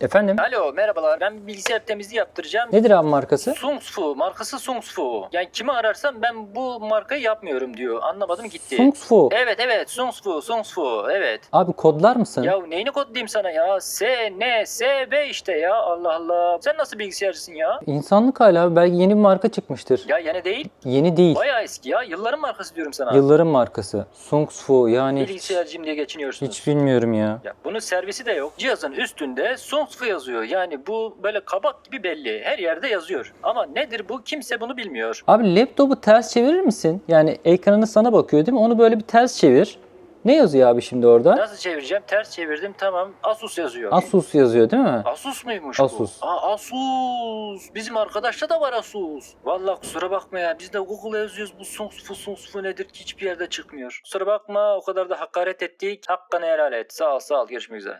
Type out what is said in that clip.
Efendim? Alo merhabalar ben bilgisayar temizliği yaptıracağım. Nedir abi markası? Sungsfu markası Sungsfu. Yani kimi ararsam ben bu markayı yapmıyorum diyor. Anlamadım gitti. Sungsfu. Evet evet Sungsfu Sungsfu evet. Abi kodlar mısın? Ya neyini kodlayayım sana ya? S, N, S, B işte ya. Allah Allah. Sen nasıl bilgisayarcısın ya? İnsanlık hala abi. Belki yeni bir marka çıkmıştır. Ya yine değil. Yeni değil. Bayağı eski ya. Yılların markası diyorum sana. Yılların markası. Sungsfu yani hiç, Bilgisayarcıyım diye geçiniyorsunuz. hiç bilmiyorum ya. Ya bunun servisi de yok. Cihazın üstünde Sungsfu yazıyor. Yani bu böyle kabak gibi belli. Her yerde yazıyor. Ama nedir bu? Kimse bunu bilmiyor. Abi laptopu ters çevirir misin? Yani ekranı sana bakıyor değil mi? Onu böyle bir ters çevir. Ne yazıyor abi şimdi orada? Nasıl çevireceğim? Ters çevirdim. Tamam. Asus yazıyor. Asus yazıyor değil mi? Asus muymuş Asus. bu? Aa, Asus. Bizim arkadaşta da var Asus. Vallahi kusura bakma ya. Biz de Google'a yazıyoruz. Bu Sungsfu Sungsfu nedir ki hiçbir yerde çıkmıyor. Kusura bakma o kadar da hakaret ettik. Hakkını helal et. Sağ ol sağ ol. Görüşmek üzere.